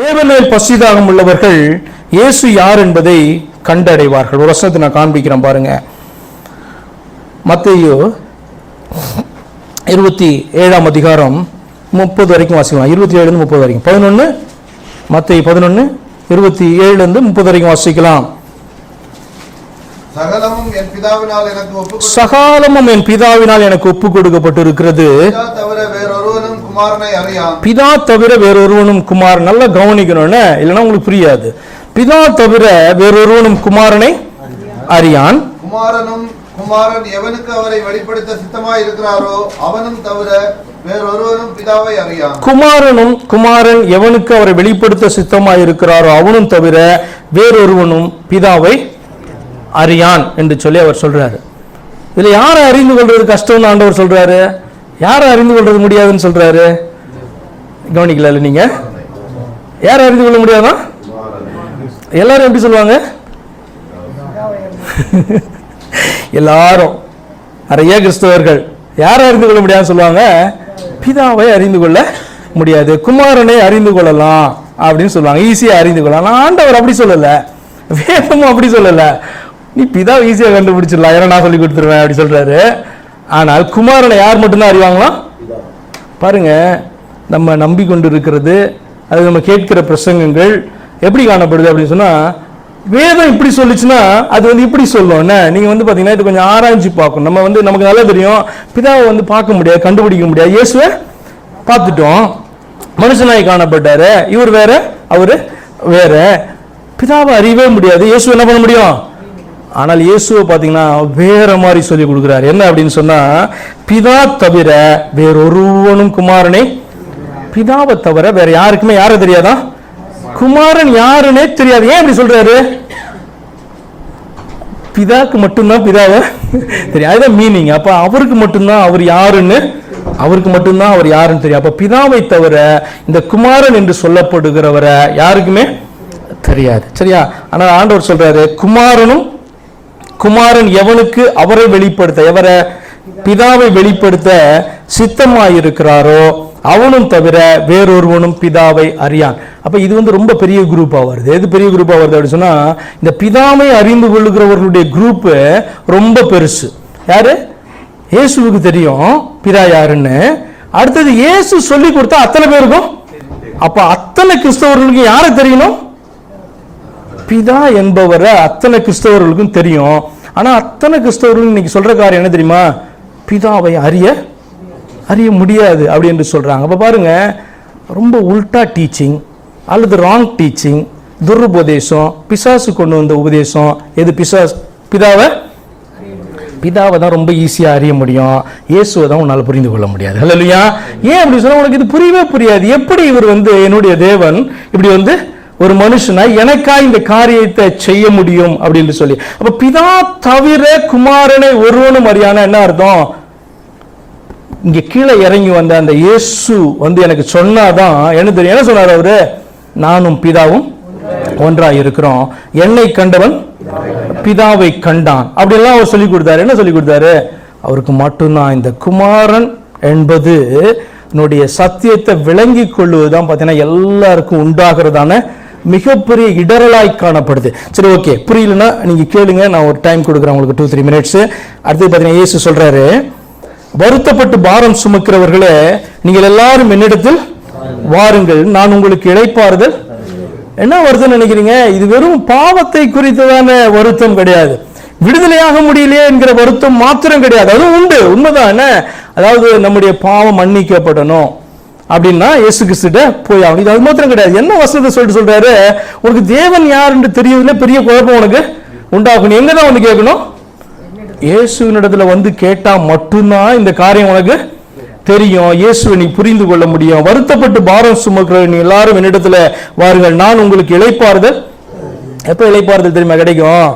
தேவனில் பசிதாகம் உள்ளவர்கள் இயேசு யார் என்பதை கண்டடைவார்கள். ஒரு வசனத்தை நான் காண்பிக்கிறேன் பாருங்க. மத்தேயு இருபத்தி ஏழாம் அதிகாரம் முப்பது வரைக்கும் வாசிக்கலாம். இருபத்தி ஏழுலேருந்து முப்பது வரைக்கும். பதினொன்று மத்தேயு பதினொன்று இருபத்தி ஏழுலேருந்து முப்பது வரைக்கும் வாசிக்கலாம். சகலமும் என் பிதாவினால் எனக்கு ஒப்பு சகாலமும் என் பிதாவினால் எனக்கு ஒப்பு கொடுக்கப்பட்டிருக்கிறது. பிதா தவிர வேறொருவனும் குமாரனை அறியான் பிதா தவிர வேறொருவனும் குமார் நல்லா கவனிக்கணும்னு இல்லைன்னா உங்களுக்கு புரியாது. பிதா தவிர வேறொருவனும் குமாரனை அறியான். குமாரனும் குமாரன் எவனுக்கு அவரை வெளிப்படுத்த சித்தமாய் இருக்கிறாரோ அவனும் தவிர வேறொருவனும் பிதாவை அறியான். குமாரனும் குமாரன் எவனுக்கு அவரை வெளிப்படுத்த சித்தமாய் இருக்கிறாரோ அவனும் தவிர வேறொருவனும் பிதாவை அறியான் என்று சொல்லி அவர் சொல்றாரு. இதுல யாரை அறிந்து கொள்றது கஷ்டம்னு ஆண்டவர் சொல்றாரு? யாரை அறிந்து கொள்றது முடியாதுன்னு சொல்றாரு? கவனிக்கல நீங்க. யார் அறிந்து கொள்ள முடியாதா? எல்லாரும் எப்படி சொல்லுவாங்க? எல்லாரும். நிறைய கிறிஸ்தவர்கள். யாரை அறிந்து கொள்ள முடியாதுன்னு சொல்லுவாங்க? பிதாவை அறிந்து கொள்ள முடியாது. குமாரனை அறிந்து கொள்ளலாம் அப்படின்னு சொல்லுவாங்க. ஈஸியாக அறிந்து கொள்ளலாம். ஆண்டவர் அப்படி சொல்லலை. வேதமும் அப்படி சொல்லலை. நீ பிதா ஈஸியாக கண்டுபிடிச்சிடலாம். ஏன்னா நான் சொல்லி கொடுத்துருவேன் அப்படி சொல்கிறாரு ஆனால் குமாரனை யார் மட்டும்தான் அறிவாங்களாம்? பாருங்க நம்ம நம்பிக்கொண்டு இருக்கிறது அது நம்ம கேட்கிற பிரசங்கங்கள் எப்படி காணப்படுது அப்படின்னு சொன்னால் வேதம் இப்படி சொல்லிச்சுன்னா அது வந்து இப்படி சொல்லும். என்ன? நீங்கள் வந்து பார்த்தீங்கன்னா இது கொஞ்சம் ஆராய்ஞ்சு பார்க்கணும். நம்ம வந்து நமக்கு நல்லா தெரியும். பிதாவை வந்து பார்க்க முடியாது கண்டுபிடிக்க முடியாது. இயேசுவை பார்த்துட்டோம். மனுஷனாய் காணப்பட்டாரு. இவர் வேற அவர் வேற. பிதாவை அறியவே முடியாது. இயேசு என்ன பண்ண முடியும்? ஆனால் இயேசுவை பார்த்தீங்கன்னா வேற மாதிரி சொல்லி கொடுக்குறாரு. என்ன அப்படின்னு சொன்னா பிதா தவிர வேறொருவனும் குமாரனை பிதாவை தவிர வேற யாருக்குமே யாரை தெரியாதா? குமாரன் யாருன்னே தெரியாது. ஏன் இப்படி சொல்றாரு? பிதாக்கு மட்டும்தான் பிதாவை தெரியும். அதுதான் மீனிங் அப்ப அவருக்கு மட்டும்தான் அவர் யாருன்னு அவருக்கு மட்டும்தான் அவர் யாருன்னு தெரியும். அப்ப பிதாவை தவிர இந்த குமாரன் என்று சொல்லப்படுகிறவரை யாருக்குமே தெரியாது. சரியா? ஆனால் ஆண்டவர் சொல்றாரு குமாரனும் குமாரன் எவனுக்கு அவரை வெளிப்படுத்த எவரை பிதாவை வெளிப்படுத்த சித்தமாயிருக்கிறாரோ அவனும் தவிர வேறொருவனும் பிதாவை அறியான். அப்ப இது வந்து ரொம்ப பெரிய குரூப்பா வருது. எது பெரிய குரூப்பா வருது அப்படின்னு சொன்னா இந்த பிதாவை அறிந்து கொள்ளுகிறவர்களுடைய குரூப் ரொம்ப பெருசு. யாரு? இயேசுவுக்கு தெரியும் பிதா யாருன்னு. அடுத்தது இயேசு சொல்லி கொடுத்தா அத்தனை பேருக்கும்? அப்ப அத்தனை கிறிஸ்தவர்களுக்கு யாரை தெரியணும்? பிதா என்பவரை அத்தனை கிறிஸ்தவர்களுக்கும் தெரியும். ஆனா அத்தனை கிறிஸ்தவர்களும் இன்னைக்கு சொல்ற காரியம் என்ன தெரியுமா? பிதாவை அறிய அறிய முடியாது அப்படி என்று சொல்றாங்க. அப்ப பாருங்க ரொம்ப உல்டா டீச்சிங் அல்லது ராங் டீச்சிங் துருபதேசம் பிசாசு கொண்டு வந்த உபதேசம் எது பிசாஸ் பிதாவை? பிதாவை தான் ரொம்ப ஈஸியாக அறிய முடியும். இயேசுவை தான் உன்னால் புரிந்து கொள்ள முடியாது. இல்லையா ஏன் அப்படி சொன்னால் உனக்கு இது புரியவே புரியாது. எப்படி இவர் வந்து என்னுடைய தேவன் இப்படி வந்து ஒரு மனுஷனா எனக்கா இந்த காரியத்தை செய்ய முடியும் அப்படின்னு சொல்லி. அப்ப பிதா தவிர குமாரனை ஒருவனும் அறியான என்ன அர்த்தம்? இங்க கீழே இறங்கி வந்த அந்த இயேசு வந்து எனக்கு சொன்னாதான் என்ன தெரியும்? என்ன சொன்னார் அவரு? நானும் பிதாவும் ஒன்றா இருக்கிறோம். என்னை கண்டவன் பிதாவை கண்டான். அப்படிலாம் அவர் சொல்லி கொடுத்தாரு. என்ன சொல்லி கொடுத்தாரு? அவருக்கு மட்டும்தான். இந்த குமாரன் என்பது என்னுடைய சத்தியத்தை விளங்கி கொள்வதுதான் பார்த்தீங்கன்னா எல்லாருக்கும் உண்டாகிறதான மிகப்பெரிய இடரலாய் காணப்படுது. சரி ஓகே. புரியலன்னா நீங்க கேளுங்க. நான் ஒரு டைம் கொடுக்குறேன் உங்களுக்கு டூ த்ரீ மினிட்ஸ் அடுத்து பார்த்தீங்கன்னா இயேசு சொல்றாரு வருத்தப்பட்டு பாரம் சுமக்கிறவர்களே நீங்கள் எல்லாரும் என்னிடத்தில் வாருங்கள். நான் உங்களுக்கு இழைப்பார்கள் என்ன வருத்தம் நினைக்கிறீங்க? இது வெறும் பாவத்தை குறித்ததான வருத்தம் கிடையாது. விடுதலையாக முடியலையே என்கிற வருத்தம் மாத்திரம் கிடையாது. அதுவும் உண்டு. உண்மைதான். என்ன? அதாவது நம்முடைய பாவம் மன்னிக்கப்படணும். அப்படின்னா இயேசு கிறிஸ்துட்ட போய் ஆகணும். இது அது மாத்திரம் கிடையாது. என்ன வசனத்தை சொல்லிட்டு சொல்றாரு? உனக்கு தேவன் யாருன்னு என்று பெரிய குழப்பம் உனக்கு உண்டாகணும். எங்க தான் வந்து கேட்கணும்? இயேசுவினிடத்துல வந்து கேட்டா மட்டும்தான் இந்த காரியம் உனக்கு தெரியும். இயேசுவை நீ புரிந்து கொள்ள முடியும். வருத்தப்பட்டு பாரம் சுமக்கிற நீ எல்லாரும் என்னிடத்துல வாருங்கள். நான் உங்களுக்கு இழைப்பாறுதல் எப்போ இழைப்பாறுதல் தெரியுமா கிடைக்கும்?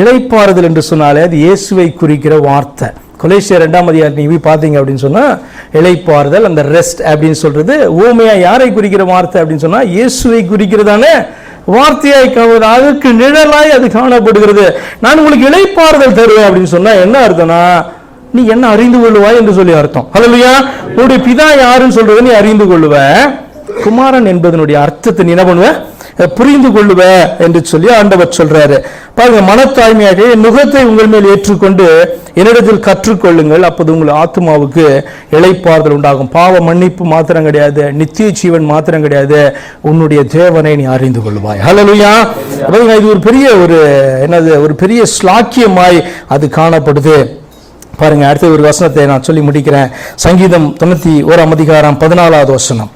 இழைப்பாறுதல் என்று சொன்னாலே அது இயேசுவை குறிக்கிற வார்த்தை. கொலேசிய ரெண்டாம் அதிகாரம் நீ போய் பார்த்தீங்க அப்படின்னு சொன்னால் இழைப்பாறுதல் அந்த ரெஸ்ட் அப்படின்னு சொல்கிறது ஊமையாக யாரை குறிக்கிற வார்த்தை அப்படின்னு சொன்னால் இயேசுவை குறிக்கிறதான வார்த்தையாய் கவர் அதற்கு நிழலாய் அது காணப்படுகிறது. நான் உங்களுக்கு இழைப்பாறுதல் தருவேன் அப்படின்னு சொன்னால் என்ன அர்த்தம்னா நீ என்ன அறிந்து கொள்ளுவாய் என்று சொல்லி அர்த்தம். அதுலையா உன்னுடைய பிதா யாருன்னு சொல்றது நீ அறிந்து கொள்ளுவ. குமாரன் என்பதனுடைய அர்த்தத்தை நீ என்ன பண்ணுவ புரிந்து கொள்ளுவ என்று சொல்லி ஆண்டவர் சொல்றாரு. பாருங்க மனத்தாய்மையாக என் நுகத்தை உங்கள் மேல் ஏற்றுக்கொண்டு என்னிடத்தில் கற்றுக்கொள்ளுங்கள். அப்போது உங்கள் ஆத்மாவுக்கு இளைப்பாறுதல் உண்டாகும். பாவ மன்னிப்பு மாத்திரம் கிடையாது. நித்திய ஜீவன் மாத்திரம் கிடையாது. உன்னுடைய தேவனை நீ அறிந்து கொள்வாய். ஹலலுயா இது ஒரு பெரிய ஒரு என்னது ஒரு பெரிய ஸ்லாக்கியமாய் அது காணப்படுது. பாருங்க அடுத்த ஒரு வசனத்தை நான் சொல்லி முடிக்கிறேன். சங்கீதம் தொண்ணூத்தி ஓராம் அதிகாரம் பதினாலாவது வசனம்.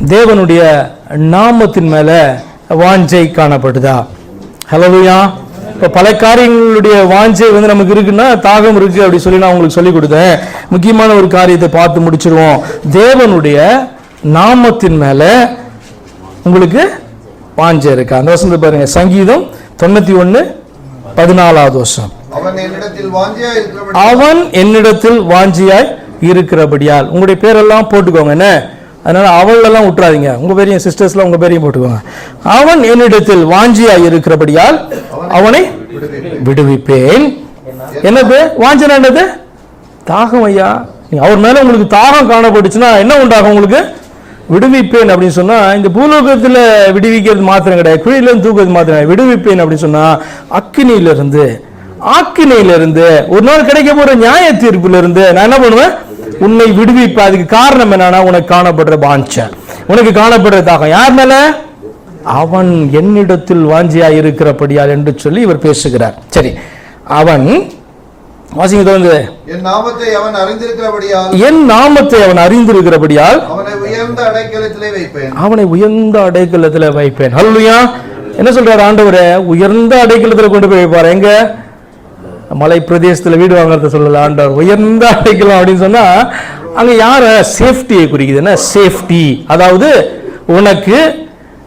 தேவனுடைய நாமத்தின் மேல வாஞ்சை காணப்படுதா ஹலோயா இப்போ பல காரியங்களுடைய வாஞ்சை வந்து நமக்கு இருக்குன்னா தாகம் இருக்கு அப்படி சொல்லி நான் உங்களுக்கு சொல்லி கொடுத்தேன். முக்கியமான ஒரு காரியத்தை பார்த்து முடிச்சிருவோம். தேவனுடைய நாமத்தின் மேல உங்களுக்கு வாஞ்சை இருக்கா? அந்த வசனத்தை பாருங்க. சங்கீதம் தொண்ணூத்தி ஒண்ணு பதினாலாவது வருஷம் அவன் என்னிடத்தில் வாஞ்சியாய் இருக்கிறபடியால். உங்களுடைய பேரெல்லாம் போட்டுக்கோங்க. என்ன? அதனால் அவளெல்லாம் விட்டுறாதீங்க உங்கள் பேரையும் சிஸ்டர்ஸ்லாம் உங்கள் பேரையும் போட்டுக்கோங்க. அவன் என்னிடத்தில் வாஞ்சியாய் இருக்கிறபடியால் அவனை விடுவிப்பேன். என்னது வாஞ்சனா என்னது? தாகம் ஐயா. நீ அவர் மேலே உங்களுக்கு தாகம் காணப்பட்டுச்சுன்னா என்ன உண்டாகும் உங்களுக்கு? விடுவிப்பேன் அப்படின்னு சொன்னால் இந்த பூலோகத்தில் விடுவிக்கிறது மாத்திரம் கிடையாது. குழியிலேருந்து தூக்குறது மாத்திரம் கிடையாது. விடுவிப்பேன் அப்படின்னு சொன்னால் அக்கினியிலிருந்து ஆக்கினையிலிருந்து ஒரு நாள் கிடைக்க போகிற நியாய தீர்ப்பிலிருந்து நான் என்ன பண்ணுவேன்? உன்னை விடுவிப்பேன் அதுக்கு காரணம் என்னன்னா உனக்கு காணப்படுற வாஞ்சை. உனக்கு காணப்படுற தாகம் யார் மேல? அவன் என்னிடத்தில் வாஞ்சியா இருக்கிறபடியால் என்று சொல்லி இவர் பேசுகிறார். சரி அவன் வாசிங்க தொடர்ந்து என் நாமத்தை அவன் அறிந்திருக்கிறபடியால் என் நாமத்தை அவன் அறிந்திருக்கிறபடியால் அவனை உயர்ந்த அடைக்கலத்திலே வைப்பேன். அவனை உயர்ந்த அடைக்கலத்துல வைப்பேன். ஹல்லுயா என்ன சொல்றாரு ஆண்டவரே? உயர்ந்த அடைக்கலத்துல கொண்டு போய் வைப்பார். எங்க? மலை பிரதேசத்தில் வீடு வாங்குறத சொல்லல ஆண்டவர். உயர்ந்த அடைக்கலாம் அப்படின்னு சொன்னால் அங்கே யாரை? சேஃப்டியை குறிக்குது. என்ன? சேஃப்டி அதாவது உனக்கு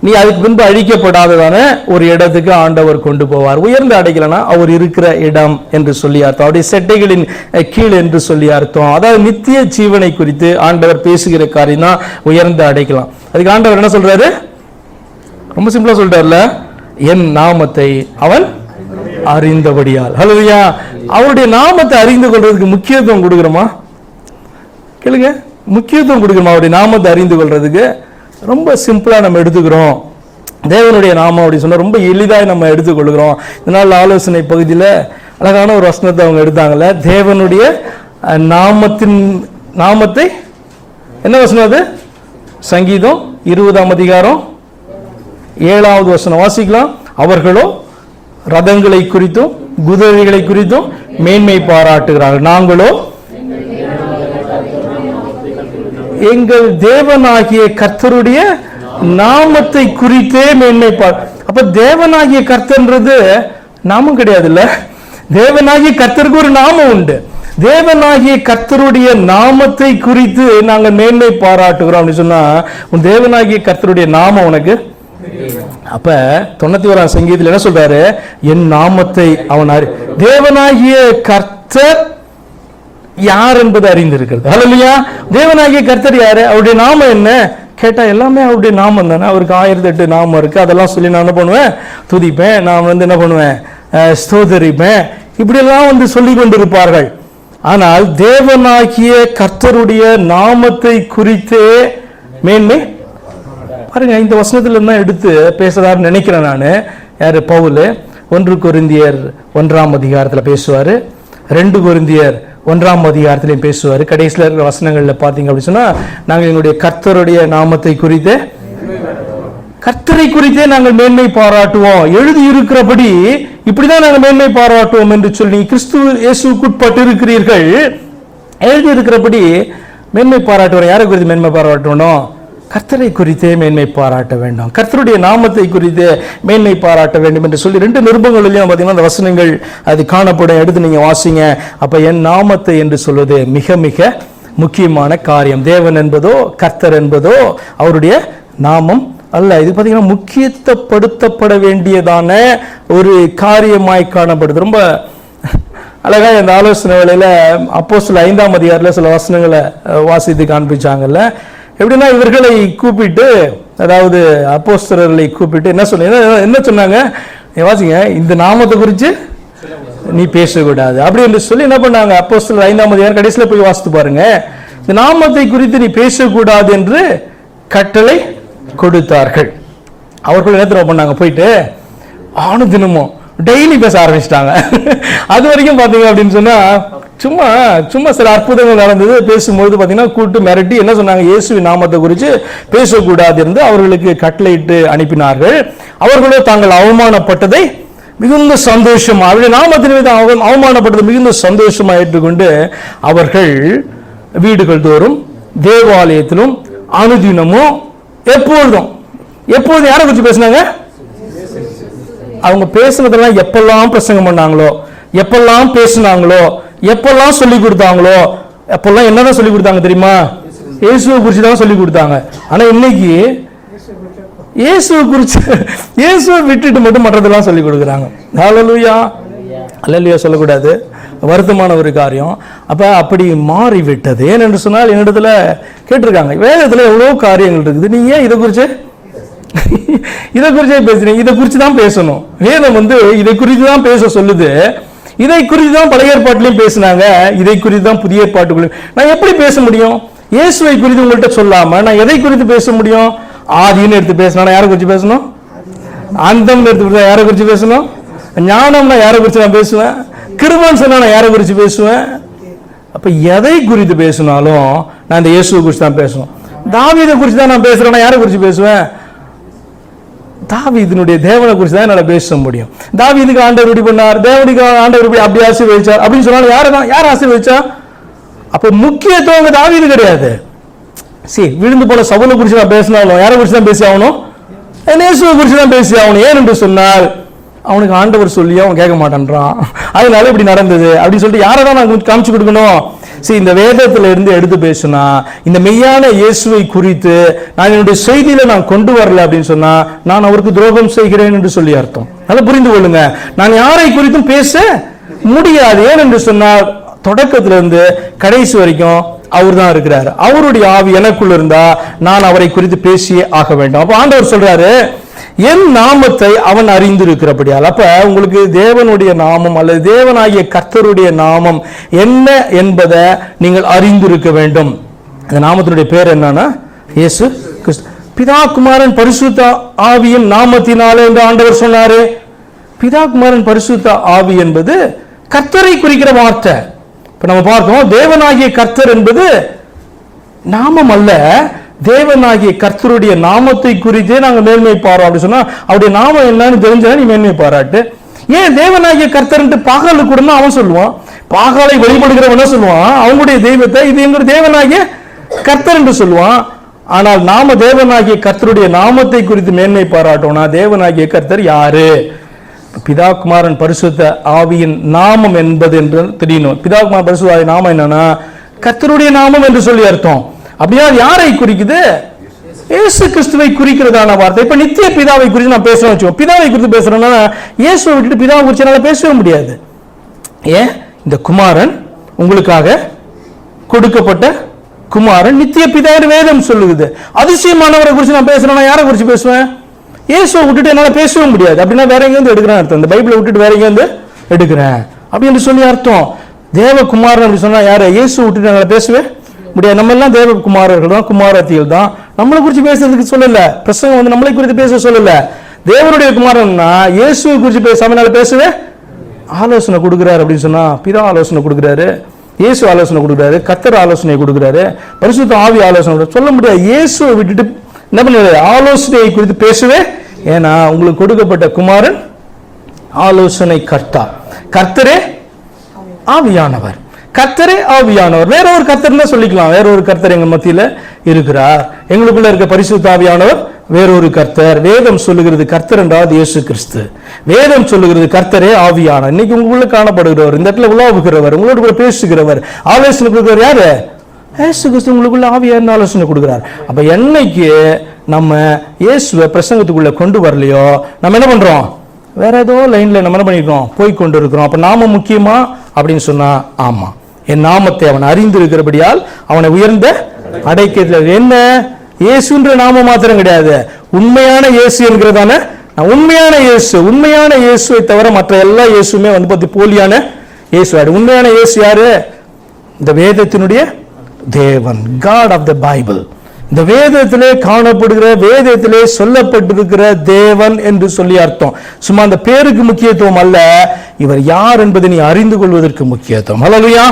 நீ அதுக்கு பின்பு அழிக்கப்படாததான ஒரு இடத்துக்கு ஆண்டவர் கொண்டு போவார். உயர்ந்த அடைக்கலனா அவர் இருக்கிற இடம் என்று சொல்லி அர்த்தம். அவருடைய செட்டைகளின் கீழ் என்று சொல்லி அர்த்தம். அதாவது நித்திய ஜீவனை குறித்து ஆண்டவர் பேசுகிற காரியம் தான் உயர்ந்த அடைக்கலாம் அதுக்கு ஆண்டவர் என்ன சொல்றாரு? ரொம்ப சிம்பிளா சொல்றாருல என் நாமத்தை அவன் அறிந்தபடியால். ஹலோயா அவருடைய நாமத்தை அறிந்து கொள்றதுக்கு முக்கியத்துவம் கொடுக்குறோமா? கேளுங்க. முக்கியத்துவம் கொடுக்குறோமா அவருடைய நாமத்தை அறிந்து கொள்றதுக்கு? ரொம்ப சிம்பிளா நம்ம எடுத்துக்கிறோம். தேவனுடைய நாமம் அப்படி சொன்னா ரொம்ப எளிதாக நம்ம எடுத்துக்கொள்கிறோம். இதனால் ஆலோசனை பகுதியில் அழகான ஒரு வசனத்தை அவங்க எடுத்தாங்கல்ல. தேவனுடைய நாமத்தின் நாமத்தை என்ன வசனம் அது? சங்கீதம் இருபதாம் அதிகாரம் ஏழாவது வசனம் வாசிக்கலாம். அவர்களோ ரதங்களை குறித்தும் குதிரைகளை குறித்தும் மேன்மை பாராட்டுகிறார்கள். நாங்களோ? எங்கள் தேவனாகிய கர்த்தருடைய நாமத்தை குறித்தே மேன்மை பார் அப்ப தேவனாகிய கர்த்தன்றது நாமம் கிடையாதுல்ல. தேவனாகிய கர்த்தருக்கு ஒரு நாமம் உண்டு. தேவனாகிய கர்த்தருடைய நாமத்தை குறித்து நாங்கள் மேன்மை பாராட்டுகிறோம் அப்படின்னு சொன்னா உன் தேவனாகிய கர்த்தருடைய நாமம் உனக்கு? அப்ப தொண்ணூத்தி ஓராம் சங்கீதத்தில் என்ன சொல்றாரு? என் நாமத்தை அவன் அறி தேவனாகிய கர்த்தர் யார் என்பது அறிந்திருக்கிறது. இல்லையா தேவனாகிய கர்த்தர் யாரு? அவருடைய நாமம் என்ன? கேட்டா எல்லாமே அவருடைய நாமம் தானே? அவருக்கு ஆயிரத்தி எட்டு நாமம் இருக்கு. அதெல்லாம் சொல்லி நான் என்ன பண்ணுவேன்? துதிப்பேன். நான் வந்து என்ன பண்ணுவேன்? ஸ்தோதரிப்பேன். இப்படியெல்லாம் வந்து சொல்லி கொண்டிருப்பார்கள். ஆனால் தேவனாகிய கர்த்தருடைய நாமத்தை குறித்தே மேன்மை பாருங்க இந்த வசனத்துல தான் எடுத்து பேசுறாருன்னு நினைக்கிறேன் நான். யார்? பவுல். ஒன்று கொருந்தியர் ஒன்றாம் அதிகாரத்தில் பேசுவார். ரெண்டு கொருந்தியர் ஒன்றாம் அதிகாரத்திலையும் பேசுவார். கடைசியில் இருக்கிற வசனங்களில் பார்த்தீங்க அப்படின்னு சொன்னால் நாங்கள் எங்களுடைய கர்த்தருடைய நாமத்தை குறித்து கர்த்தரை குறித்தே நாங்கள் மேன்மை பாராட்டுவோம். எழுதி இருக்கிறபடி இப்படிதான் நாங்கள் மேன்மை பாராட்டுவோம் என்று சொல்லி கிறிஸ்து இயேசுக்குட்பட்டு இருக்கிறீர்கள் எழுதி இருக்கிறபடி மேன்மை பாராட்டுவோம். யாரை குறித்து மேன்மை பாராட்டணும் கர்த்தரை குறித்தே மேன்மை பாராட்ட வேண்டும். கர்த்தருடைய நாமத்தை குறித்து மேன்மை பாராட்ட வேண்டும் என்று சொல்லி ரெண்டு நிருபங்களிலையும் பார்த்தீங்கன்னா அந்த வசனங்கள் அது காணப்படும். எடுத்து நீங்கள் வாசிங்க. அப்போ என் நாமத்தை என்று சொல்வது மிக மிக முக்கியமான காரியம். தேவன் என்பதோ கர்த்தர் என்பதோ அவருடைய நாமம் அல்ல. இது பார்த்தீங்கன்னா முக்கியத்துவப்படுத்தப்பட வேண்டியதான ஒரு காரியமாய் காணப்படுது. ரொம்ப அழகா இந்த ஆலோசனை வேலையில் அப்போ சில ஐந்தாம் அதிகாரில் சில வசனங்களை வாசித்து காண்பிச்சாங்கல்ல. எப்படின்னா இவர்களை கூப்பிட்டு அதாவது அப்போஸ்தரர்களை கூப்பிட்டு என்ன சொன்ன என்ன- சொன்னாங்க? நீ வாசிங்க இந்த நாமத்தை குறித்து நீ பேசக்கூடாது. அப்படி என்று சொல்லி என்ன பண்ணாங்க? அப்போஸ்தலர் ஐந்தாம் அதிகாரம் கடைசியில் போய் வாசித்து பாருங்க. இந்த நாமத்தை குறித்து நீ பேசக்கூடாது என்று கட்டளை கொடுத்தார்கள். அவர்கள் என்ன பண்ணாங்க? போயிட்டு ஆணு தினமும் டெய்லி பேச ஆரம்பிச்சிட்டாங்க. அது வரைக்கும் பார்த்தீங்க அப்படின்னு சொன்னால் சும்மா சும்மா சில அற்புதங்கள் நடந்தது. பேசும்பொழுது பார்த்தீங்கன்னா கூட்டு மிரட்டி என்ன சொன்னாங்க? இயேசுவின் நாமத்தை குறித்து பேசக்கூடாது என்று அவர்களுக்கு கட்டளையிட்டு அனுப்பினார்கள். அவர்களோ தாங்கள் அவமானப்பட்டதை மிகுந்த சந்தோஷம் அவருடைய நாமத்தின் மீது அவமானப்பட்டது மிகுந்த சந்தோஷமா ஏற்றுக்கொண்டு அவர்கள் வீடுகள் தோறும் தேவாலயத்திலும் அனுதினமும் எப்பொழுதும் எப்பொழுதும் யாரை குறித்து பேசினாங்க? அவங்க பேசுனதெல்லாம் எப்பெல்லாம் பிரசங்கம் பண்ணாங்களோ எப்பெல்லாம் பேசினாங்களோ எப்பெல்லாம் சொல்லி கொடுத்தாங்களோ அப்பெல்லாம் என்னதான் சொல்லி கொடுத்தாங்க தெரியுமா? இயேசுவை குறித்து தான் சொல்லி கொடுத்தாங்க. ஆனால் இன்னைக்கு இயேசுவை குறித்து இயேசுவை விட்டுட்டு மட்டும் மற்றதெல்லாம் சொல்லி கொடுக்குறாங்க. ஹalleluya. ஹalleluya சொல்லக்கூடாது. வருத்தமான ஒரு காரியம். அப்போ அப்படி மாறி விட்டது ஏனென்று சொன்னால் என்னிடத்துல கேட்டிருக்காங்க. வேதத்தில் எவ்வளோ காரியங்கள் இருக்குது. நீ ஏன் இதை குறித்து இதை குறிச்சே பேசுறீங்க. இதை குறித்து தான் பேசணும். வேதம் வந்து இதை குறித்து தான் பேச சொல்லுது. இதை குறித்து தான் பழைய ஏற்பாட்டிலையும் பேசினாங்க. இதை குறித்து தான் புதிய ஏற்பாட்டுக்குள்ளையும் நான் எப்படி பேச முடியும்? இயேசுவை குறித்து உங்கள்கிட்ட சொல்லாம நான் எதை குறித்து பேச முடியும்? ஆதின்னு எடுத்து பேசினா யாரை குறித்து பேசணும்? அந்தம்னு எடுத்து யாரை குறித்து பேசணும்? ஞானம்னா யாரை குறித்து நான் பேசுவேன்? கிருபன் சொன்னா நான் யாரை குறித்து பேசுவேன்? அப்ப எதை குறித்து பேசினாலும் நான் இந்த இயேசுவை குறித்து தான் பேசணும். தாவீதை குறித்து தான் நான் பேசுறேன் யாரை குறித்து பேசுவேன்? தாவீதினுடைய தேவனை குறித்து தான் என்னால் பேச முடியும். தாவீதுக்கு ஆண்டவர் இப்படி பண்ணார்? தேவனுக்கு ஆண்டவர் இப்படி அப்படி ஆசீர்வதிச்சார்? அப்படின்னு சொன்னாலும் யாரை தான் யார் ஆசீர்வதிச்சா? அப்போ முக்கியத்துவம் தாவீது கிடையாது. சரி விழுந்து போன சவுலை குறித்து நான் பேசினாலும் யாரை குறித்து தான் பேசி ஆகணும் நேசுவை குறித்து தான் பேசி ஆகணும் ஏன் என்று சொன்னால் அவனுக்கு ஆண்டவர் சொல்லி அவன் கேட்க மாட்டேன்றான். அதனால இப்படி நடந்தது. அப்படின்னு சொல்லிட்டு யாரை தான் நான் காமிச்சு கொடுக்கணும்? சரி இந்த வேதத்துல இருந்து எடுத்து பேசுனா இந்த மெய்யான இயேசுவை குறித்து நான் என்னுடைய செய்தியில நான் கொண்டு வரல அப்படின்னு சொன்னா நான் அவருக்கு துரோகம் செய்கிறேன் என்று சொல்லி அர்த்தம். அதை புரிந்து கொள்ளுங்க. நான் யாரை குறித்தும் பேச முடியாது. ஏன் என்று சொன்னால் தொடக்கத்துல இருந்து கடைசி வரைக்கும் அவர் தான் இருக்கிறார். அவருடைய ஆவி எனக்குள்ள இருந்தா நான் அவரை குறித்து பேசியே ஆக வேண்டும். அப்ப ஆண்டவர் சொல்றாரு என் நாமத்தை அவன் அறிந்திருக்கிறபடியால். அப்ப உங்களுக்கு தேவனுடைய நாமம் அல்லது தேவனாகிய கர்த்தருடைய நாமம் என்ன என்பதை நீங்கள் அறிந்திருக்க வேண்டும். அந்த நாமத்தினுடைய பேர் என்னன்னா இயேசு கிறிஸ்து. பிதாகுமாரன் பரிசுத்த ஆவியின் நாமத்தினாலே என்று ஆண்டவர் சொன்னாரு. பிதாகுமாரன் பரிசுத்த ஆவி என்பது கர்த்தரை குறிக்கிற வார்த்தை. இப்போ நம்ம பார்த்தோம் தேவனாகிய கர்த்தர் என்பது நாமம் அல்ல தேவனாகிய கர்த்தருடைய நாமத்தை குறித்தே நாங்கள் மேன்மை பாரோம் அப்படின்னு சொன்னா அவருடைய நாமம் என்னன்னு தெரிஞ்சா நீ மேன்மை பாராட்டு? ஏன் தேவனாகிய கர்த்தர்ன்ட்டு பாகாலு கூடனா அவன் சொல்லுவான். பாகாலை வழிபடுகிறவன சொல்லுவான். அவங்களுடைய தெய்வத்தை இது எங்களுடைய தேவனாகிய கர்த்தர் என்று சொல்லுவான். ஆனால் நாம தேவனாகிய கர்த்தருடைய நாமத்தை குறித்து மேன்மை பாராட்டோம்னா தேவனாகிய கர்த்தர் யாரு? பிதாகுமாரன் பரிசுத்த ஆவியின் நாமம் என்பது என்று தெரியணும். பிதாகுமார் பரிசுத்த ஆவி நாமம் என்னன்னா கர்த்தருடைய நாமம் என்று சொல்லி அர்த்தம். அப்படியா யாரை குறிக்குது? இயேசு கிறிஸ்துவை குறிக்கிறதான வார்த்தை. இப்ப நித்திய பிதாவை குறித்து நான் பேசுறேன் வச்சுக்கோ பிதாவை குறித்து பேசுறேன்னா இயேசுவை விட்டுட்டு பிதாவை குறித்து என்னால் பேசவே முடியாது. ஏன்? இந்த குமாரன் உங்களுக்காக கொடுக்கப்பட்ட குமாரன் நித்திய பிதாவின் வேதம் சொல்லுது. அதிசயமானவரை குறித்து நான் பேசுறேன்னா யாரை குறித்து பேசுவேன்? இயேசுவை விட்டுட்டு என்னால் பேசவே முடியாது. அப்படின்னா வேற எங்கேருந்து எடுக்கிறேன் அர்த்தம். இந்த பைபிளை விட்டுட்டு வேற எங்கேருந்து எடுக்கிறேன்? அப்படின்னு சொல்லி அர்த்தம். தேவகுமாரன் அப்படி சொன்னா யார்? இயேசு விட்டுட்டு என்னால் பேசுவேன் முடியாது. நம்ம எல்லாம் தேவகுமாரர்கள் தான் குமாரத்திகள் தான். நம்மளை குறித்து பேசுறதுக்கு சொல்லல. பிரசங்கம் வந்து நம்மளை குறித்து பேச சொல்லல. தேவனுடைய குமாரன்னா இயேசுவை குறித்து பேசாம பேசவே ஆலோசனை கொடுக்குறாரு அப்படின்னு சொன்னா பிதா ஆலோசனை கொடுக்குறாரு இயேசு ஆலோசனை கொடுக்குறாரு கத்தர் ஆலோசனை கொடுக்குறாரு பரிசுத்த ஆவி ஆலோசனை சொல்ல முடியாது. இயேசுவை விட்டுட்டு என்ன பண்ணுறாரு ஆலோசனையை குறித்து பேசவே ஏன்னா உங்களுக்கு கொடுக்கப்பட்ட குமாரன் ஆலோசனை கர்த்தா கர்த்தரே ஆவியானவர். கர்த்தரே ஆவியானவர். வேற ஒரு கர்த்தர் சொல்லிக்கலாம். வேற ஒரு கர்த்தர் எங்க மத்தியில இருக்கிறார். எங்களுக்குள்ள இருக்க பரிசுத்த ஆவியானவர் வேறொரு கர்த்தர். வேதம் சொல்லுகிறது கர்த்தர் என்றாவது இயேசு கிறிஸ்து. வேதம் சொல்லுகிறது கர்த்தரே ஆவியானவர். இன்னைக்கு உங்களுக்குள்ள காணப்படுகிறவர் இந்த இடத்துல உலாவுகிறவர் உங்களோட கூட பேசுகிறவர் ஆலோசனை கொடுக்கிறவர் யாரு? இயேசு கிறிஸ்து உங்களுக்குள்ள ஆவியான ஆலோசனை கொடுக்கிறார். அப்ப என்னைக்கு நம்ம இயேசுவை பிரசங்கத்துக்குள்ள கொண்டு வரலையோ நம்ம என்ன பண்றோம்? வேற ஏதோ லைன்ல நம்ம என்ன பண்ணிருக்கோம் போய் கொண்டு இருக்கிறோம் அப்ப நாம முக்கியமா அப்படின்னு சொன்னா ஆமா. என் நாமத்தை அவன் அறிந்திருக்கிறபடியால் அவனை உயர்ந்த அடைக்கத்தில் என்ன? இயேசுன்ற நாம மாத்திரம் கிடையாது. உண்மையான இயேசு என்கிறதான நான் உண்மையான இயேசு உண்மையான இயேசுவை தவிர மற்ற எல்லா இயேசுமே வந்து பத்தி போலியான இயேசு. யாரு உண்மையான இயேசு யாரு? இந்த வேதத்தினுடைய தேவன் காட் ஆஃப் த பைபிள் இந்த வேதத்திலே காணப்படுகிற வேதத்திலே சொல்லப்பட்டிருக்கிற தேவன் என்று சொல்லி அர்த்தம். சும்மா அந்த பேருக்கு முக்கியத்துவம் அல்ல. இவர் யார் என்பதை நீ அறிந்து கொள்வதற்கு முக்கியத்துவம். ஹalleluya